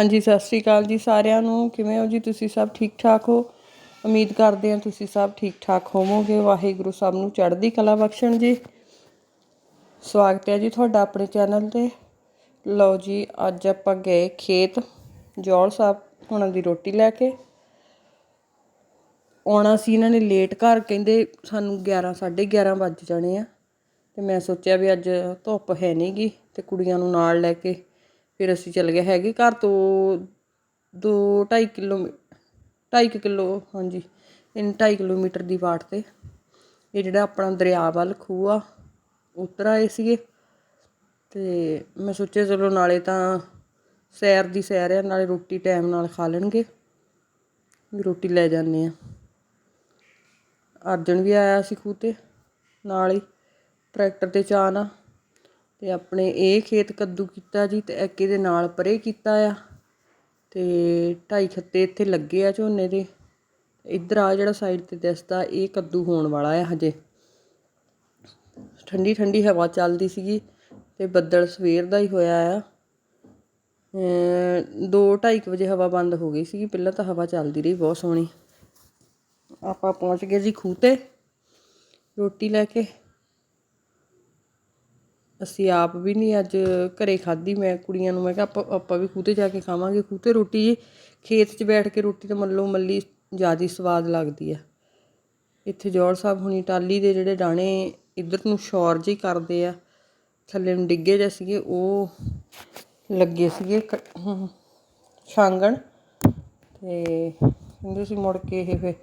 ਹਾਂਜੀ, ਸਤਿ ਸ੍ਰੀ ਅਕਾਲ ਜੀ ਸਾਰਿਆਂ ਨੂੰ। ਕਿਵੇਂ ਹੋ ਜੀ ਤੁਸੀਂ ਸਭ ਠੀਕ ਠਾਕ ਹੋ? ਉਮੀਦ ਕਰਦੇ ਹਾਂ ਤੁਸੀਂ ਸਭ ਠੀਕ ਠਾਕ ਹੋਵੋਗੇ। ਵਾਹਿਗੁਰੂ ਸਭ ਨੂੰ ਚੜ੍ਹਦੀ ਕਲਾ ਬਖਸ਼ਣ ਜੀ। ਸਵਾਗਤ ਹੈ ਜੀ ਤੁਹਾਡਾ ਆਪਣੇ ਚੈਨਲ ਤੇ। ਲਓ ਜੀ, ਅੱਜ ਆਪਾਂ ਗਏ ਖੇਤ ਜੌਲ ਸਾਹਿਬ ਉਹਨਾਂ ਦੀ ਰੋਟੀ ਲੈ ਕੇ। ਆਉਣਾ ਸੀ ਇਹਨਾਂ ਨੇ ਲੇਟ ਘਰ, ਕਹਿੰਦੇ ਸਾਨੂੰ 11 11:30 ਵੱਜ ਜਾਣੇ ਆ। ਤੇ ਮੈਂ ਸੋਚਿਆ ਵੀ ਅੱਜ ਧੁੱਪ ਹੈ ਨਹੀਂਗੀ ਤੇ ਕੁੜੀਆਂ ਨੂੰ ਨਾਲ ਲੈ ਕੇ ਫਿਰ ਅਸੀਂ ਚਲੇ ਗਏ ਹੈਗੇ ਘਰ ਤੋਂ 2 2.5 ਕਿਲੋ 2.5 ਕਿਲੋ, ਹਾਂਜੀ, ਤਿੰਨ ਢਾਈ ਕਿਲੋਮੀਟਰ ਦੀ ਬਾਟ ਤੇ। ਇਹ ਜਿਹੜਾ ਆਪਣਾ ਦਰਿਆ ਵੱਲ ਖੂਹ ਆ, ਉਤਰ ਆਏ ਸੀਗੇ। ਤੇ ਮੈਂ ਸੋਚਿਆ ਚਲੋ ਨਾਲੇ ਤਾਂ ਸੈਰ ਦੀ ਸੈਰ ਆ, ਨਾਲੇ ਰੋਟੀ ਟਾਈਮ ਨਾਲ ਖਾ ਲੈਣਗੇ। ਵੀ ਰੋਟੀ ਲੈ ਜਾਂਦੇ ਆ। ਅਰਜਨ ਵੀ ਆਇਆ ਸੀ ਖੂਹ ਤੇ, ਨਾਲ ਹੀ, ਟਰੈਕਟਰ ਤੇ ਚਾਹ ਤੇ ਆਪਣੇ ਇਹ ਖੇਤ ਕੱਦੂ ਕੀਤਾ ਜੀ ਤੇ ਇੱਕ ਇਹਦੇ ਨਾਲ ਪਰੇ ਕੀਤਾ ਆ ਤੇ ਢਾਈ ਖੱਤੇ ਇੱਥੇ ਲੱਗੇ ਆ ਝੋਨੇ ਦੇ। ਇੱਧਰ ਆ ਜਿਹੜਾ ਸਾਈਡ ਤੇ ਦਿਸਦਾ, ਇਹ ਕੱਦੂ ਹੋਣ ਵਾਲਾ ਆ ਹਜੇ। ਠੰਡੀ ਠੰਡੀ ਹਵਾ ਚੱਲਦੀ ਸੀਗੀ ਤੇ ਬੱਦਲ ਸਵੇਰ ਦਾ ਹੀ ਹੋਇਆ ਆ। 2:30 ਵਜੇ ਹਵਾ ਬੰਦ ਹੋ ਗਈ ਸੀਗੀ, ਪਹਿਲਾਂ ਤਾਂ ਹਵਾ ਚੱਲਦੀ ਰਹੀ ਬਹੁਤ ਸੋਹਣੀ। ਆਪਾਂ ਪਹੁੰਚ ਗਏ ਜੀ ਖੂਹ ਤੇ, ਰੋਟੀ ਲੈ ਕੇ। ਅਸੀਂ ਆਪ ਵੀ ਨਹੀਂ ਅੱਜ ਘਰੇ ਖਾਧੀ। ਮੈਂ ਕੁੜੀਆਂ ਨੂੰ ਮੈਂ ਕਿਹਾ, ਆਪਾਂ ਆਪਾਂ ਵੀ ਖੂਹ ਤੇ ਜਾ ਕੇ ਖਾਵਾਂਗੇ। ਖੂਹ ਤੇ ਰੋਟੀ ਜੀ। ਖੇਤ 'ਚ ਬੈਠ ਕੇ ਰੋਟੀ ਤਾਂ ਮੱਲੋ ਮੱਲੀ ਜ਼ਿਆਦਾ ਸਵਾਦ ਲੱਗਦੀ ਆ। ਇੱਥੇ ਜੋੜ ਸਾਹਿਬ ਹੁਣੀ ਟਾਲੀ ਦੇ ਜਿਹੜੇ ਦਾਣੇ ਇੱਧਰ ਨੂੰ ਸ਼ੌਰ ਜੀ ਕਰਦੇ ਆ। ਥੱਲੇ ਨੂੰ ਡਿੱਗੇ ਜਿਹੇ ਸੀਗੇ, ਉਹ ਲੱਗੇ ਸੀਗੇ ਛਾਂਗਣ। ਤੇ ਕਹਿੰਦੇ ਸੀ ਮੁੜ ਕੇ ਇਹ ਫੇ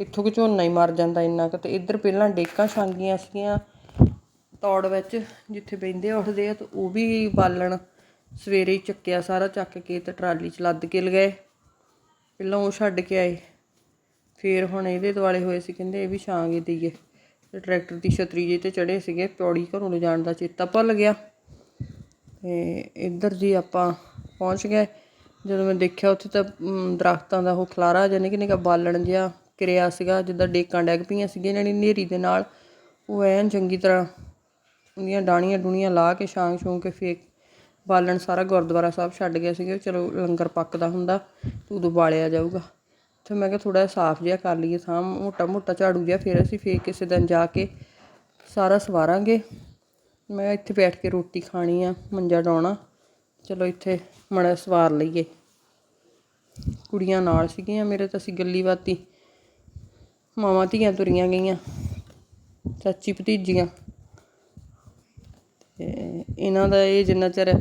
ਇੱਥੋਂ ਕਿ ਝੋਨਾ ਹੀ ਮਰ ਜਾਂਦਾ ਇੰਨਾ ਕੁ। ਤੇ ਇੱਧਰ ਪਹਿਲਾਂ ਡੇਕਾਂ ਛਾਂਗੀਆਂ ਸੀਗੀਆਂ। ਤੌੜ ਵਿੱਚ ਜਿੱਥੇ ਬੈੰਦੇ ਉੱਠਦੇ ਆ ਤੇ ਉਹ ਵੀ ਬਾਲਣ ਸਵੇਰੇ ਹੀ ਚੱਕਿਆ ਸਾਰਾ ਚੱਕ ਕੇ ਤੇ ਟਰਾਲੀ 'ਚ ਲੱਦ ਕੇ ਲਗਾਏ। ਪਹਿਲਾਂ ਉਹ ਛੱਡ ਕੇ ਆਏ। ਫੇਰ ਹੁਣ ਇਹਦੇ ਦੁਆਲੇ ਹੋਏ ਸੀ, ਕਹਿੰਦੇ ਇਹ ਵੀ ਛਾਂਗੇ ਦਈਏ ਤੇ ਟਰੈਕਟਰ ਦੀ ਛਤਰੀ ਜੀ ਤੇ ਚੜੇ ਸੀਗੇ, ਪੌੜੀ ਘਰੋਂ ਲੈ ਜਾਣ ਦਾ ਚੇਤਾ ਭੁੱਲ ਗਿਆ। ਤੇ ਇੱਧਰ ਜੀ ਆਪਾਂ ਪਹੁੰਚ ਗਏ। ਜਦੋਂ ਮੈਂ ਦੇਖਿਆ ਉੱਥੇ ਤਾਂ ਦਰਖਤਾਂ ਦਾ ਉਹ ਖਲਾਰਾ ਜਿਹਾ ਨਿੱਕਾ ਨਿੱਕਾ ਬਾਲਣ ਜਿਹਾ ਕਿਰਿਆ ਸੀਗਾ, ਜਿੱਦਾਂ ਡੇਕਾਂ ਡੈਗ ਪਈਆਂ ਸੀਗੀਆਂ ਇਹਨਾਂ ਦੀ ਨੇਰੀ ਦੇ ਨਾਲ। ਉਹ ਐਨ ਚੰਗੀ ਤਰ੍ਹਾਂ ਉਹਦੀਆਂ ਡਾਣੀਆਂ ਡੂਣੀਆਂ ਲਾ ਕੇ ਛਾਂਗ ਛੂੰ ਕੇ ਫੇਕ ਬਾਲਣ ਸਾਰਾ ਗੁਰਦੁਆਰਾ ਸਾਹਿਬ ਛੱਡ ਗਿਆ ਸੀਗਾ, ਚਲੋ ਲੰਗਰ ਪੱਕਦਾ ਹੁੰਦਾ, ਤੇ ਉਦੋਂ ਬਾਲਿਆ ਜਾਊਗਾ। ਤੇ ਮੈਂ ਕਿਹਾ ਥੋੜਾ ਸਾਫ਼ ਜਿਹਾ ਕਰ ਲਈਏ ਥਾਂ, ਮੋਟਾ ਮੋਟਾ ਝਾੜੂ ਜਿਹਾ, ਫਿਰ ਅਸੀਂ ਫੇਰ ਕਿਸੇ ਦਿਨ ਜਾ ਕੇ ਸਾਰਾ ਸਵਾਰਾਂਗੇ। ਮੈਂ ਇੱਥੇ ਬੈਠ ਕੇ ਰੋਟੀ ਖਾਣੀ ਆ, ਮੰਜਾ ਡਾਉਣਾ, ਚਲੋ ਇੱਥੇ ਮੜਾ ਸਵਾਰ ਲਈਏ। ਕੁੜੀਆਂ ਨਾਲ ਸੀਗੀਆਂ ਮੇਰੇ ਤਾਂ ਅਸੀਂ ਗੱਲੀ ਬਾਤੀ, ਮਾਵਾਂ ਧੀਆਂ ਤੁਰੀਆਂ ਗਈਆਂ, ਚਾਚੀ ਭਤੀਜੀਆਂ। ਤੇ ਇਹਨਾਂ ਦਾ ਇਹ ਜਿੰਨਾ ਚਿਰ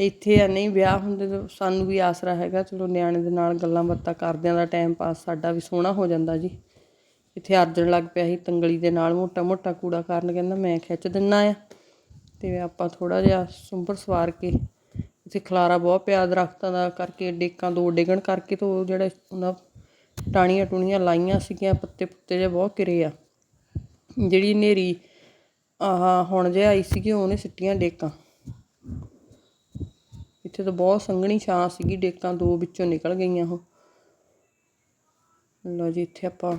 ਇੱਥੇ ਆ ਨਹੀਂ ਵਿਆਹ ਹੁੰਦੇ ਤਾਂ ਸਾਨੂੰ ਵੀ ਆਸਰਾ ਹੈਗਾ, ਚਲੋ ਨਿਆਣੇ ਦੇ ਨਾਲ ਗੱਲਾਂ ਬਾਤਾਂ ਕਰਦਿਆਂ ਦਾ ਟਾਈਮ ਪਾਸ ਸਾਡਾ ਵੀ ਸੋਹਣਾ ਹੋ ਜਾਂਦਾ ਜੀ। ਇੱਥੇ ਅਰਜਣ ਲੱਗ ਪਿਆ ਸੀ ਤੰਗਲੀ ਦੇ ਨਾਲ ਮੋਟਾ ਮੋਟਾ ਕੂੜਾ ਕਰਨ ਕਹਿੰਦਾ ਮੈਂ ਖਿੱਚ ਦਿੰਨਾ ਆ। ਤੇ ਆਪਾਂ ਥੋੜਾ ਜਿਹਾ ਸੁੰਬਰ ਸਵਾਰ ਕੇ ਇੱਥੇ ਖਲਾਰਾ ਬਹੁਤ ਪਿਆ, ਦਰਖਤਾਂ ਦਾ ਕਰਕੇ, ਡੇਕਾਂ ਦੋ ਡਿਗਣ ਕਰਕੇ ਤੋਂ ਜਿਹੜਾ ਉਹਨਾਂ ਟਾਣੀਆਂ ਟੁਣੀਆਂ ਲਾਈਆਂ ਸੀਗੀਆਂ ਪੱਤੇ ਪੁੱਤੇ ਜੇ ਬਹੁਤ ਕਿਰੇ ਆ। ਜਿਹੜੀ ਨੇਰੀ ਆਹ, ਹੁਣ ਜੇ ਆਈ ਸੀਗੀ, ਉਹਨੇ ਸਿੱਟੀਆਂ ਡੇਕਾਂ। ਇੱਥੇ ਤਾਂ ਬਹੁਤ ਸੰਘਣੀ ਛਾਂ ਸੀਗੀ, ਡੇਕਾਂ ਦੋ ਵਿੱਚੋਂ ਨਿਕਲ ਗਈਆਂ ਉਹ। ਲਓ ਜੀ, ਇੱਥੇ ਆਪਾਂ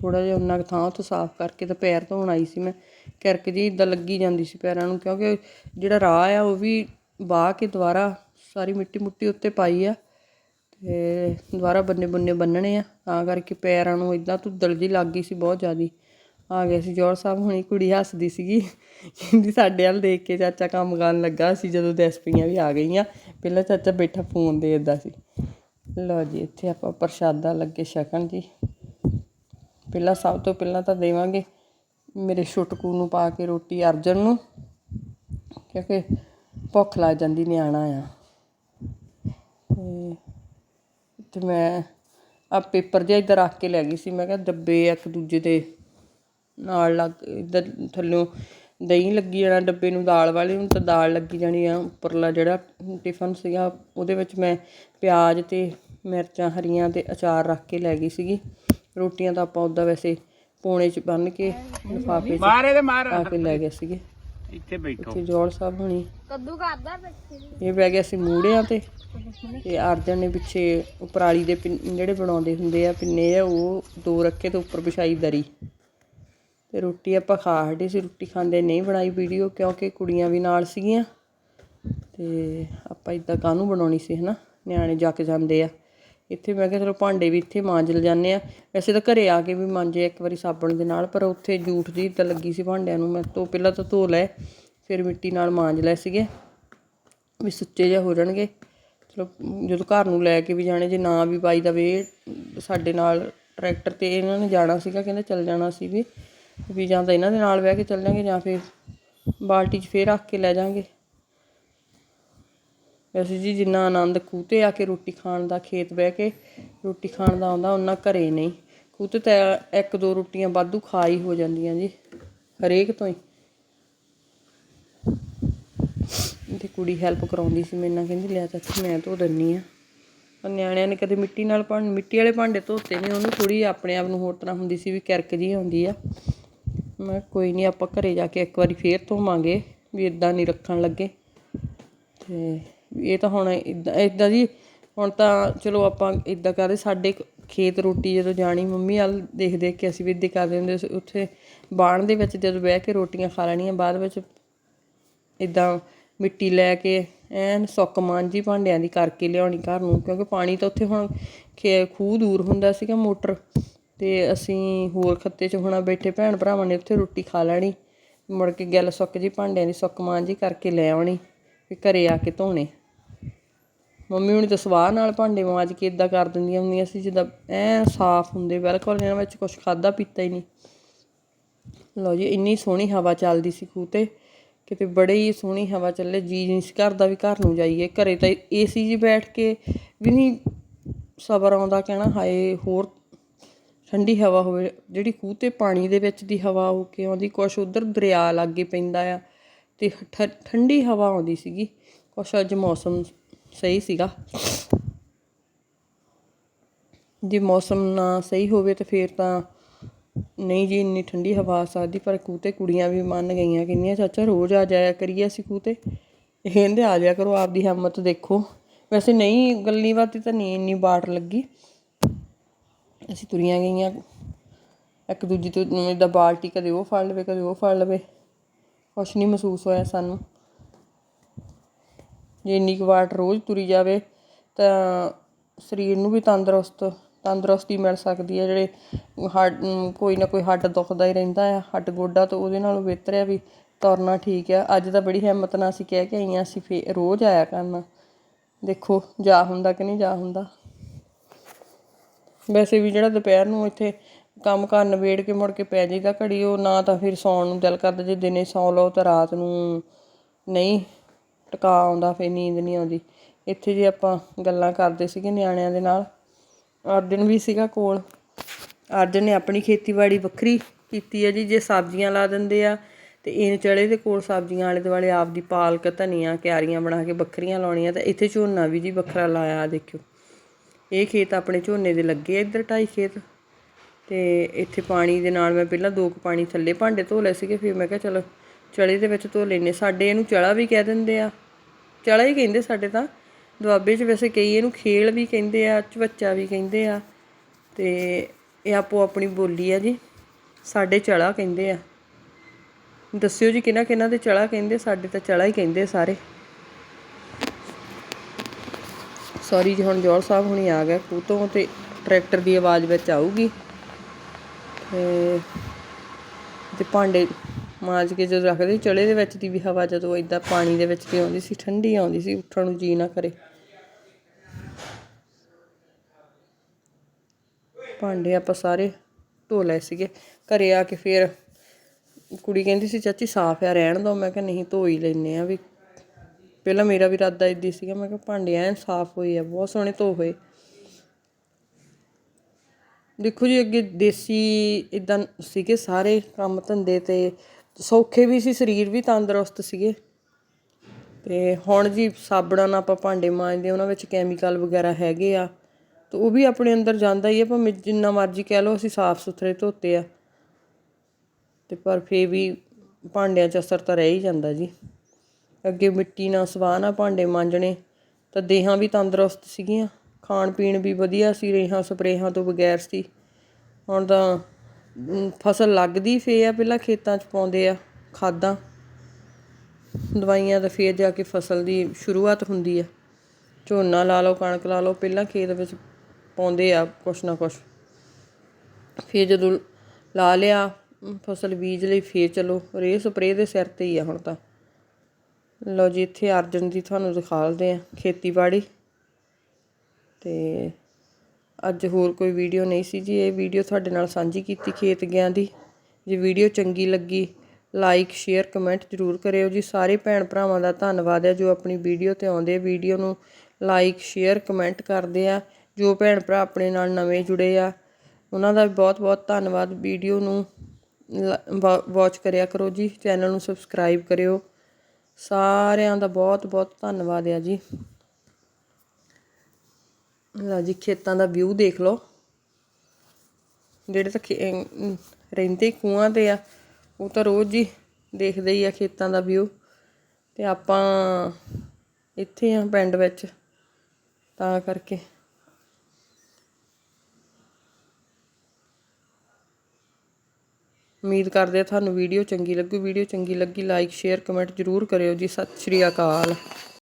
ਥੋੜਾ ਜਿਹਾ ਉਹਨਾਂ ਥਾਂ ਉੱਥੇ ਸਾਫ਼ ਕਰਕੇ ਤਾਂ ਪੈਰ ਧੋਣ ਆਈ ਸੀ ਮੈਂ। ਕਿਰਕ ਜੀ ਇਦਾਂ ਲੱਗੀ ਜਾਂਦੀ ਸੀ ਪੈਰਾਂ ਨੂੰ, ਕਿਉਂਕਿ ਜਿਹੜਾ ਰਾਹ ਆ, ਉਹ ਵੀ ਬਾਹ ਕੇ ਦੁਬਾਰਾ ਸਾਰੀ ਮਿੱਟੀ ਮੁੱਟੀ ਉੱਤੇ ਪਾਈ ਆ ਤੇ ਦੁਬਾਰਾ ਬੰਨੇ ਬੰਨੇ ਬੰਨਣੇ ਆ। ਤਾਂ ਕਰਕੇ ਪੈਰਾਂ ਨੂੰ ਇਦਾਂ ਧੁੱਦਲ ਜੀ ਲੱਗ ਗਈ ਸੀ ਬਹੁਤ ਜ਼ਿਆਦੀ। ਆ ਗਏ ਸੀ ਜੋਰ ਸਾਹਿਬ, ਹੁਣੀ ਕੁੜੀ ਹੱਸਦੀ ਸੀਗੀ। ਕਹਿੰਦੀ ਸਾਡੇ ਵੱਲ ਦੇਖ ਕੇ ਚਾਚਾ ਕੰਮ ਕਰਨ ਲੱਗਾ ਸੀ, ਜਦੋਂ ਦਸਪੀਆਂ ਵੀ ਆ ਗਈਆਂ। ਪਹਿਲਾਂ ਚਾਚਾ ਬੈਠਾ ਫੋਨ ਦੇਖਦਾ ਸੀ। ਲਓ ਜੀ, ਇੱਥੇ ਆਪਾਂ ਪ੍ਰਸ਼ਾਦਾ ਲੱਗੇ ਛਕਣ ਜੀ। ਪਹਿਲਾਂ ਸਭ ਤੋਂ ਪਹਿਲਾਂ ਤਾਂ ਦੇਵਾਂਗੇ ਮੇਰੇ ਛੁਟਕੂ ਨੂੰ ਪਾ ਕੇ ਰੋਟੀ ਅਰਜਨ ਨੂੰ, ਕਿਉਂਕਿ ਭੁੱਖ ਲੱਗ ਜਾਂਦੀ, ਨਿਆਣਾ ਆ। ਤੇ ਮੈਂ ਆ ਪੇਪਰ ਜਿਹਾ ਇੱਧਰ ਰੱਖ ਕੇ ਲੈ ਗਈ ਸੀ। ਮੈਂ ਕਿਹਾ ਡੱਬੇ ਇੱਕ ਦੂਜੇ ਦੇ ਨਾਲ ਲੱਗ ਇੱਧਰ ਥੱਲੋਂ ਦਹੀਂ ਲੱਗੀ ਜਾਣਾ ਡੱਬੇ ਨੂੰ ਦਾਲ ਵਾਲੇ ਨੂੰ ਤਾਂ ਦਾਲ ਲੱਗੀ ਜਾਣੀ ਆ ਉੱਪਰਲਾ ਜਿਹੜਾ ਟਿਫਨ ਸੀਗਾ ਉਹਦੇ ਵਿੱਚ ਮੈਂ ਪਿਆਜ਼ ਤੇ ਮਿਰਚਾਂ ਹਰੀਆਂ ਤੇ ਅਚਾਰ ਰੱਖ ਕੇ ਲੈ ਗਈ ਸੀਗੀ। ਰੋਟੀਆਂ ਤਾਂ ਆਪਾਂ ਉਦਾਂ ਵੈਸੇ ਪੋਣੇ 'ਚ ਬੰਨ ਕੇ ਲਿਫਾਫੇ 'ਚ ਮਾਰੇ ਤੇ ਮਾਰ। ਪਾ ਕੇ ਲੈ ਗਏ ਸੀਗੇ। ਇੱਥੇ ਬੈਠੋ। ਇੱਥੇ ਜੋੜ ਸਾਹਿਬ ਹੁਣੀ। ਕੱਦੂ ਕਰਦਾ ਬੱਚੇ ਇਹ ਬਹਿ ਗਿਆ ਸੀ ਮੂੜਿਆਂ ਤੇ ਤੇ ਅਰਜਨ ਨੇ ਪਿੱਛੇ ਉਪਰਾਲੀ ਦੇ ਜਿਹੜੇ ਬਣਾਉਂਦੇ ਹੁੰਦੇ ਆ ਪਿੰਨੇ ਆ ਉਹ ਦੋ ਰੱਖੇ ਤੇ ਉੱਪਰ ਵਿਛਾਈ ਦਰੀ। ਅਤੇ ਰੋਟੀ ਆਪਾਂ ਖਾ ਹਟੇ ਸੀ, ਰੋਟੀ ਖਾਂਦੇ ਨਹੀਂ ਬਣਾਈ ਵੀਡੀਓ ਕਿਉਂਕਿ ਕੁੜੀਆਂ ਵੀ ਨਾਲ ਸੀਗੀਆਂ। ਅਤੇ ਆਪਾਂ ਇਦਾਂ ਕਾਹਨੂੰ ਬਣਾਉਣੀ ਸੀ, ਹਨਾ? ਨਿਆਣੇ ਜੱਕ ਜਾਂਦੇ ਆ। ਇੱਥੇ ਮੈਂ ਕਿਹਾ ਚਲੋ ਭਾਂਡੇ ਵੀ ਇੱਥੇ ਮਾਂਜ ਲ ਜਾਂਦੇ ਆ। ਵੈਸੇ ਤਾਂ ਘਰੇ ਆ ਕੇ ਵੀ ਮਾਂਜੇ ਇੱਕ ਵਾਰੀ ਸਾਬਣ ਦੇ ਨਾਲ, ਪਰ ਉੱਥੇ ਜੂਠ ਜੀ ਤਾਂ ਲੱਗੀ ਸੀ ਭਾਂਡਿਆਂ ਨੂੰ। ਮੈਂ ਤੋਂ ਪਹਿਲਾਂ ਤਾਂ ਧੋ ਲਏ, ਫਿਰ ਮਿੱਟੀ ਨਾਲ ਮਾਂਜ ਲਏ ਸੀਗੇ। ਵੀ ਸੁੱਚੇ ਜਿਹਾ ਹੋ ਜਾਣਗੇ। ਚਲੋ, ਜਦੋਂ ਘਰ ਨੂੰ ਲੈ ਕੇ ਵੀ ਜਾਣੇ, ਜੇ ਨਾ ਵੀ ਬਾਈ ਦਾ ਵੇ ਸਾਡੇ ਨਾਲ ਟਰੈਕਟਰ ਤੇ ਇਹਨਾਂ ਨੇ ਜਾਣਾ ਸੀਗਾ, ਕਹਿੰਦੇ ਚੱਲ ਜਾਣਾ ਸੀ ਵੀ। ਵੀ ਜਾਂ ਤਾਂ ਇਹਨਾਂ ਦੇ ਨਾਲ ਬਹਿ ਕੇ ਚੱਲ ਜਾਂਗੇ ਜਾਂ ਫਿਰ ਬਾਲਟੀ 'ਚ ਫੇਰ ਰੱਖ ਕੇ ਲੈ ਜਾਾਂਗੇ। ਵੈਸੇ ਜੀ ਜਿੰਨਾ ਆਨੰਦ ਖੂਹ ਤੇ ਆ ਕੇ ਰੋਟੀ ਖਾਣ ਦਾ, ਖੇਤ ਬਹਿ ਕੇ ਰੋਟੀ ਖਾਣ ਦਾ ਆਉਂਦਾ ਉਹਨਾਂ ਘਰੇ ਨਹੀਂ। ਖੂਹ ਤੇ ਤਾਂ ਇੱਕ ਦੋ ਰੋਟੀਆਂ ਵਾਧੂ ਖਾ ਹੀ ਹੋ ਜਾਂਦੀਆਂ ਜੀ, ਹਰੇਕ ਤੋਂ ਹੀ। ਤੇ ਕੁੜੀ ਹੈਲਪ ਕਰਾਉਂਦੀ ਸੀ ਮੇਰੇ ਨਾਲ, ਕਹਿੰਦੀ ਲਿਆ ਚਾਚੀ ਮੈਂ ਧੋ ਦਿੰਨੀ ਆ। ਪਰ ਨਿਆਣਿਆਂ ਨੇ ਕਦੇ ਮਿੱਟੀ ਨਾਲ ਭਾਂਡ, ਮਿੱਟੀ ਵਾਲੇ ਭਾਂਡੇ ਧੋਤੇ ਨਹੀਂ ਉਹਨੂੰ ਥੋੜੀ ਆਪਣੇ ਆਪ ਨੂੰ ਹੋਰ ਤਰ੍ਹਾਂ ਹੁੰਦੀ ਸੀ ਵੀ ਕਿਰਕ ਜੀ ਆਉਂਦੀ ਆ। ਮੈਂ ਕੋਈ ਨਹੀਂ ਆਪਾਂ ਘਰੇ ਜਾ ਕੇ ਇੱਕ ਵਾਰੀ ਫੇਰ ਧੋਵਾਂਗੇ, ਵੀ ਇਦਾਂ ਨਹੀਂ ਰੱਖਣ ਲੱਗੇ। ਤੇ ਇਹ ਤਾਂ ਹੁਣ ਇਦਾਂ ਇਦਾਂ ਜੀ, ਹੁਣ ਤਾਂ ਚਲੋ ਆਪਾਂ ਇਦਾਂ ਕਰਦੇ, ਸਾਡੇ ਖੇਤ ਰੋਟੀ ਜਦੋਂ ਜਾਣੀ, ਮੰਮੀ ਵੱਲ ਦੇਖ ਦੇਖ ਕੇ ਅਸੀਂ ਵੀ ਇੱਦਾਂ ਕਰਦੇ ਹੁੰਦੇ ਸੀ। ਉੱਥੇ ਬਾਣ ਦੇ ਵਿੱਚ ਜਦੋਂ ਬਹਿ ਕੇ ਰੋਟੀਆਂ ਖਾ ਲੈਣੀਆਂ, ਬਾਅਦ ਵਿੱਚ ਇਦਾਂ ਮਿੱਟੀ ਲੈ ਕੇ ਐਨ ਸੁੱਕ ਮਾਂਜੀ ਭਾਂਡਿਆਂ ਦੀ ਕਰਕੇ ਲਿਆਉਣੀ ਘਰ ਨੂੰ, ਕਿਉਂਕਿ ਪਾਣੀ ਤਾਂ ਉੱਥੇ ਹੁਣ ਖੇ, ਖੂਹ ਦੂਰ ਹੁੰਦਾ ਸੀਗਾ ਮੋਟਰ। ਅਤੇ ਅਸੀਂ ਹੋਰ ਖੱਤੇ 'ਚ ਹੋਣਾ ਬੈਠੇ ਭੈਣ ਭਰਾਵਾਂ ਨੇ ਉੱਥੇ ਰੋਟੀ ਖਾ ਲੈਣੀ। ਮੁੜ ਕੇ ਗਿੱਲ ਸੁੱਕ ਜੀ, ਭਾਂਡਿਆਂ ਦੀ ਸੁੱਕ ਮਾਂਜੀ ਕਰਕੇ ਲੈ ਆਉਣੀ ਫਿਰ ਘਰ ਆ ਕੇ ਧੋਣੇ। ਮੰਮੀ ਹੁਣੀ ਤਾਂ ਸਵਾਹ ਨਾਲ ਭਾਂਡੇ ਮਾਂਜ ਕੇ ਇਦਾਂ ਕਰ ਦਿੰਦੀਆਂ ਹੁੰਦੀਆਂ ਸੀ, ਜਿੱਦਾਂ ਐ ਸਾਫ਼ ਹੁੰਦੇ, ਬਿਲਕੁਲ ਇਹਨਾਂ ਵਿੱਚ ਕੁਝ ਖਾਦਾ ਪੀਤਾ ਹੀ ਨਹੀਂ। ਲਓ ਜੀ, ਇੰਨੀ ਸੋਹਣੀ ਹਵਾ ਚੱਲਦੀ ਸੀ ਖੂਹ ਤੇ, ਕਿਤੇ ਬੜੇ ਹੀ ਸੋਹਣੀ ਹਵਾ ਚੱਲੇ, ਜੀ ਨਹੀਂ ਸੀ ਕਰਦਾ ਵੀ ਘਰ ਨੂੰ ਜਾਈਏ। ਘਰੇ ਤਾਂ ਏਸੀ 'ਚ ਬੈਠ ਕੇ ਵੀ ਨਹੀਂ ਸਬਰ ਆਉਂਦਾ, ਕਹਿਣਾ ਹਾਏ ਹੋਰ ਠੰਡੀ ਹਵਾ ਹੋਵੇ, ਜਿਹੜੀ ਖੂਹ ਤੇ ਪਾਣੀ ਦੇ ਵਿੱਚ ਦੀ ਹਵਾ ਹੋ ਕੇ ਆਉਂਦੀ, ਕੁਛ ਉਧਰ ਦਰਿਆ ਲਾਗੇ ਪੈਂਦਾ ਆ ਤੇ ਠੰਡੀ ਹਵਾ ਆਉਂਦੀ ਸੀਗੀ, ਕੁਛ ਅੱਜ ਮੌਸਮ ਸਹੀ ਸੀਗਾ। ਜੇ ਮੌਸਮ ਨਾ ਸਹੀ ਹੋਵੇ ਤਾਂ ਫੇਰ ਤਾਂ ਨਹੀਂ ਜੀ, ਇੰਨੀ ਠੰਡੀ ਹਵਾ ਆ ਸਕਦੀ, ਪਰ ਖੂਹ ਤੇ ਕੁੜੀਆਂ ਵੀ ਮੰਨ ਗਈਆਂ, ਕਹਿੰਦੀਆਂ, ਚਾਚਾ, ਰੋਜ਼ ਆ ਜਾਇਆ ਕਰੀਏ ਅਸੀਂ ਖੂਹ ਤੇ? ਇਹ ਕਹਿੰਦੇ, ਆ ਜਾਇਆ ਕਰੋ, ਆਪਦੀ ਹਿੰਮਤ ਦੇਖੋ। ਵੈਸੇ ਨਹੀਂ ਗੱਲੀ ਬਾਤੀ ਤਾਂ ਨਹੀਂ, ਇੰਨੀ ਬਾਟ ਲੱਗੀ। ਅਸੀਂ ਤੁਰੀਆਂ ਗਈਆਂ। ਇੱਕ ਦੂਜੀ ਤੋਂ ਇਦਾਂ ਬਾਲਟੀ ਕਦੇ ਉਹ ਫੜ ਲਵੇ, ਕਦੇ ਉਹ ਫੜ ਲਵੇ। ਕੁਛ ਨਹੀਂ ਮਹਿਸੂਸ ਹੋਇਆ ਸਾਨੂੰ। ਜੇ ਇੰਨੀ ਕੁ ਵਾਟ ਰੋਜ਼ ਤੁਰੀ ਜਾਵੇ ਤਾਂ ਸਰੀਰ ਨੂੰ ਵੀ ਤੰਦਰੁਸਤ, ਤੰਦਰੁਸਤੀ ਮਿਲ ਸਕਦੀ ਹੈ। ਜਿਹੜੇ ਹੱਡ, ਕੋਈ ਨਾ ਕੋਈ ਹੱਡ ਦੁਖਦਾ ਹੀ ਰਹਿੰਦਾ ਆ। ਹੱਡ ਗੋਡਾ ਤਾਂ ਉਹਦੇ ਨਾਲੋਂ ਬਿਹਤਰ ਹੈ ਵੀ ਤੁਰਨਾ ਠੀਕ ਆ। ਅੱਜ ਤਾਂ ਬੜੀ ਹਿੰਮਤ ਨਾਲ ਅਸੀਂ ਕਹਿ ਕੇ ਆਈਆਂ, ਅਸੀਂ ਫੇ, ਰੋਜ਼ ਆਇਆ ਕਰਨਾ। ਦੇਖੋ, ਜਾ ਹੁੰਦਾ ਕਿ ਨਹੀਂ ਜਾ ਹੁੰਦਾ। ਵੈਸੇ ਵੀ ਜਿਹੜਾ ਦੁਪਹਿਰ ਨੂੰ ਇੱਥੇ ਕੰਮ ਕਾਰ ਨਿਬੇੜ ਕੇ ਮੁੜ ਕੇ ਪੈ ਜਾਈਦਾ ਘੜੀ, ਉਹ ਨਾ ਤਾਂ ਫਿਰ ਸੌਣ ਨੂੰ ਦਿਲ ਕਰਦਾ, ਜੇ ਦਿਨੇ ਸੌ ਲਓ ਤਾਂ ਰਾਤ ਨੂੰ ਨਹੀਂ ਟਿਕਾ ਆਉਂਦਾ, ਫਿਰ ਨੀਂਦ ਨਹੀਂ ਆਉਂਦੀ। ਇੱਥੇ ਜੇ ਆਪਾਂ ਗੱਲਾਂ ਕਰਦੇ ਸੀਗੇ ਨਿਆਣਿਆਂ ਦੇ ਨਾਲ, ਅਰਜਨ ਵੀ ਸੀਗਾ ਕੋਲ। ਅਰਜਨ ਨੇ ਆਪਣੀ ਖੇਤੀਬਾੜੀ ਵੱਖਰੀ ਕੀਤੀ ਹੈ ਜੀ, ਜੇ ਸਬਜ਼ੀਆਂ ਲਾ ਦਿੰਦੇ ਆ ਤੇ ਇਹ ਚੜੇ ਦੇ ਕੋਲ ਸਬਜ਼ੀਆਂ ਆਲੇ ਦੁਆਲੇ ਆਪਦੀ ਪਾਲਕ, ਧਨੀਆ, ਕਿਆਰੀਆਂ ਬਣਾ ਕੇ ਵੱਖਰੀਆਂ ਲਾਉਣੀਆਂ, ਤਾਂ ਇੱਥੇ ਝੋਨਾ ਵੀ ਜੀ ਵੱਖਰਾ ਲਾਇਆ ਦੇਖਿਓ। ਇਹ ਖੇਤ ਆਪਣੇ ਝੋਨੇ ਦੇ ਲੱਗੇ ਆ ਇੱਧਰ ਢਾਈ ਖੇਤ। ਤੇ ਇੱਥੇ ਪਾਣੀ ਦੇ ਨਾਲ ਮੈਂ ਪਹਿਲਾਂ ਦੋ ਕੁ ਪਾਣੀ ਥੱਲੇ ਭਾਂਡੇ ਧੋ ਲਏ ਸੀਗੇ, ਫਿਰ ਮੈਂ ਕਿਹਾ ਚਲੋ ਚਲੇ ਦੇ ਵਿੱਚ ਧੋ ਲੈਨੇ ਸਾਡੇ ਇਹਨੂੰ ਚਲਾ ਵੀ ਕਹਿ ਦਿੰਦੇ ਆ। ਚਲਾ ਹੀ ਕਹਿੰਦੇ ਸਾਡੇ ਤਾਂ। ਦੁਆਬੇ 'ਚ ਵੈਸੇ ਕਈ ਇਹਨੂੰ ਖੇਲ ਵੀ ਕਹਿੰਦੇ ਆ ਚਵੱਚਾ ਵੀ ਕਹਿੰਦੇ ਆ। ਤੇ ਇਹ ਆਪੋ ਆਪਣੀ ਬੋਲੀ ਆ ਜੀ। ਸਾਡੇ ਚਲਾ ਕਹਿੰਦੇ ਆ। ਦੱਸਿਓ ਜੀ ਕਿਹਨਾਂ ਕਿਹਨਾਂ ਦੇ ਚਲਾ ਕਹਿੰਦੇ, ਸਾਡੇ ਤਾਂ ਚਲਾ ਹੀ ਕਹਿੰਦੇ ਸਾਰੇ। ਸੌਰੀ ਜੀ, ਹੁਣ ਜੋਰ ਸਾਹਿਬ ਹੁਣੀ ਆ ਗਿਆ ਖੂਹ ਤੋਂ ਤੇ ਟਰੈਕਟਰ ਦੀ ਆਵਾਜ਼ ਵਿੱਚ ਆਊਗੀ। ਤੇ ਤੇ ਭਾਂਡੇ ਮਾਂਜ ਕੇ ਜਦੋਂ ਰੱਖਦੇ, ਚਲੇ ਦੇ ਵਿੱਚ ਦੀ ਵੀ ਹਵਾ ਜਦੋਂ ਇਦਾਂ ਪਾਣੀ ਦੇ ਵਿੱਚ ਦੀ ਆਉਂਦੀ ਸੀ, ਠੰਡੀ ਆਉਂਦੀ ਸੀ, ਉੱਠਣ ਨੂੰ ਜੀ ਨਾ ਕਰੇ। ਭਾਂਡੇ ਆਪਾਂ ਸਾਰੇ ਧੋ ਲਏ ਸੀਗੇ। ਘਰੇ ਆ ਕੇ ਫੇਰ ਕੁੜੀ ਕਹਿੰਦੀ ਸੀ, ਚਾਚੀ ਸਾਫ਼ ਆ, ਰਹਿਣ ਦੋ। ਮੈਂ ਕਿਹਾ, ਨਹੀਂ, ਧੋ ਹੀ ਲੈਨੇ ਆ ਵੀ ਪਹਿਲਾਂ ਮੇਰਾ ਵੀ ਇਰਾਦਾ ਇਦਾਂ ਸੀਗਾ, ਮੈਂ ਕਿਹਾ ਭਾਂਡੇ ਐਨ ਸਾਫ਼ ਹੋਏ ਆ, ਬਹੁਤ ਸੋਹਣੇ ਧੋ ਹੋਏ। ਦੇਖੋ ਜੀ, ਅੱਗੇ ਦੇਸੀ ਇਦਾਂ ਸੀਗੇ ਸਾਰੇ ਕੰਮ ਧੰਦੇ ਤੇ ਸੌਖੇ ਵੀ ਸੀ, ਸਰੀਰ ਵੀ ਤੰਦਰੁਸਤ ਸੀਗੇ। ਤੇ ਹੁਣ ਜੀ ਸਾਬਣਾਂ ਨਾਲ ਆਪਾਂ ਭਾਂਡੇ ਮਾਂਜਦੇ ਉਹਨਾਂ ਵਿੱਚ ਕੈਮੀਕਲ ਵਗੈਰਾ ਹੈਗੇ ਆ, ਤੇ ਉਹ ਵੀ ਆਪਣੇ ਅੰਦਰ ਜਾਂਦਾ ਹੀ ਆ, ਭਾਵੇਂ ਜਿੰਨਾ ਮਰਜ਼ੀ ਕਹਿ ਲਓ, ਅਸੀਂ ਸਾਫ਼ ਸੁਥਰੇ ਧੋਤੇ ਆ। ਤੇ ਪਰ ਫੇ ਵੀ ਭਾਂਡਿਆਂ 'ਚ ਅਸਰ ਤਾਂ ਰਹਿ ਹੀ ਜਾਂਦਾ ਜੀ। ਅੱਗੇ ਮਿੱਟੀ ਨਾਲ ਸਵਾਹ ਨਾਲ ਭਾਂਡੇ ਮਾਂਜਣੇ। ਤਾਂ ਦੇਹਾਂ ਵੀ ਤੰਦਰੁਸਤ ਸੀਗੀਆਂ। ਖਾਣ ਪੀਣ ਵੀ ਵਧੀਆ ਸੀ, ਰੇਹਾਂ ਸਪਰੇਹਾਂ ਤੋਂ ਬਗੈਰ ਸੀ। ਹੁਣ ਤਾਂ ਫਸਲ ਲੱਗਦੀ ਫੇ ਆ, ਪਹਿਲਾਂ ਖੇਤਾਂ 'ਚ ਪਾਉਂਦੇ ਆ ਖਾਦਾਂ। ਦਵਾਈਆਂ ਤਾਂ ਫੇਰ ਜਾ ਕੇ ਫਸਲ ਦੀ ਸ਼ੁਰੂਆਤ ਹੁੰਦੀ ਆ। ਝੋਨਾ ਲਾ ਲਓ, ਕਣਕ ਲਾ ਲਓ, ਪਹਿਲਾਂ ਖੇਤ ਵਿੱਚ ਪਾਉਂਦੇ ਆ ਕੁਛ ਨਾ ਕੁਛ। ਫਿਰ ਜਦੋਂ ਲਾ ਲਿਆ, ਫਸਲ ਬੀਜ ਲਈ ਫੇਰ ਚਲੋ, ਰੇਹ ਸਪਰੇਅ ਦੇ ਸਿਰ ਤੇ ਹੀ ਆ ਹੁਣ ਤਾਂ। ਲਓ ਜੀ, ਇੱਥੇ ਅਰਜਨ ਦੀ ਤੁਹਾਨੂੰ ਦਿਖਾਲਦੇ ਆ ਖੇਤੀਬਾੜੀ। ਤੇ ਅੱਜ ਹੋਰ ਕੋਈ ਵੀਡੀਓ ਨਹੀਂ ਸੀ ਜੀ। ਇਹ ਵੀਡੀਓ ਤੁਹਾਡੇ ਨਾਲ ਸਾਂਝੀ ਕੀਤੀ ਖੇਤ ਗਿਆਂ ਦੀ। ਜੇ ਵੀਡੀਓ ਚੰਗੀ ਲੱਗੀ ਲਾਈਕ ਸ਼ੇਅਰ ਕਮੈਂਟ ਜ਼ਰੂਰ ਕਰਿਓ ਜੀ। ਸਾਰੇ ਭੈਣ ਭਰਾਵਾਂ ਦਾ ਧੰਨਵਾਦ ਹੈ ਜੋ ਆਪਣੀ ਵੀਡੀਓ ਤੇ ਆਉਂਦੇ ਵੀਡੀਓ ਨੂੰ ਲਾਈਕ ਸ਼ੇਅਰ ਕਮੈਂਟ ਕਰਦੇ ਆ। ਜੋ ਭੈਣ ਭਰਾ ਆਪਣੇ ਨਾਲ ਨਵੇਂ ਜੁੜੇ ਆ, ਉਹਨਾਂ ਦਾ ਵੀ ਬਹੁਤ ਬਹੁਤ ਧੰਨਵਾਦ। ਵੀਡੀਓ ਨੂੰ ਵਾਚ ਕਰਿਆ ਕਰੋ ਜੀ। ਚੈਨਲ ਨੂੰ ਸਬਸਕ੍ਰਾਈਬ ਕਰਿਓ। ਸਾਰਿਆਂ ਦਾ ਬਹੁਤ ਬਹੁਤ ਧੰਨਵਾਦ ਆ ਜੀ। ਲਓ ਜੀ, ਖੇਤਾਂ ਦਾ ਵਿਊ ਦੇਖ ਲਓ। ਜਿਹੜੇ ਤਾਂ ਖੇ- ਰਹਿੰਦੇ ਖੂਹਾਂ ਤੇ ਆ, ਉਹ ਤਾਂ ਰੋਜ਼ ਹੀ ਦੇਖਦੇ ਹੀ ਆ ਖੇਤਾਂ ਦਾ ਵਿਊ ਤੇ ਆਪਾਂ ਇੱਥੇ ਆ ਪਿੰਡ ਵਿੱਚ, ਤਾਂ ਕਰਕੇ। ਉਮੀਦ ਕਰਦੇ ਆ ਤੁਹਾਨੂੰ ਵੀਡੀਓ ਚੰਗੀ ਲੱਗੂ। ਵੀਡੀਓ ਚੰਗੀ ਲੱਗੀ ਲਾਈਕ ਸ਼ੇਅਰ ਕਮੈਂਟ ਜ਼ਰੂਰ ਕਰਿਓ ਜੀ। ਸਤਿ ਸ਼੍ਰੀ ਅਕਾਲ।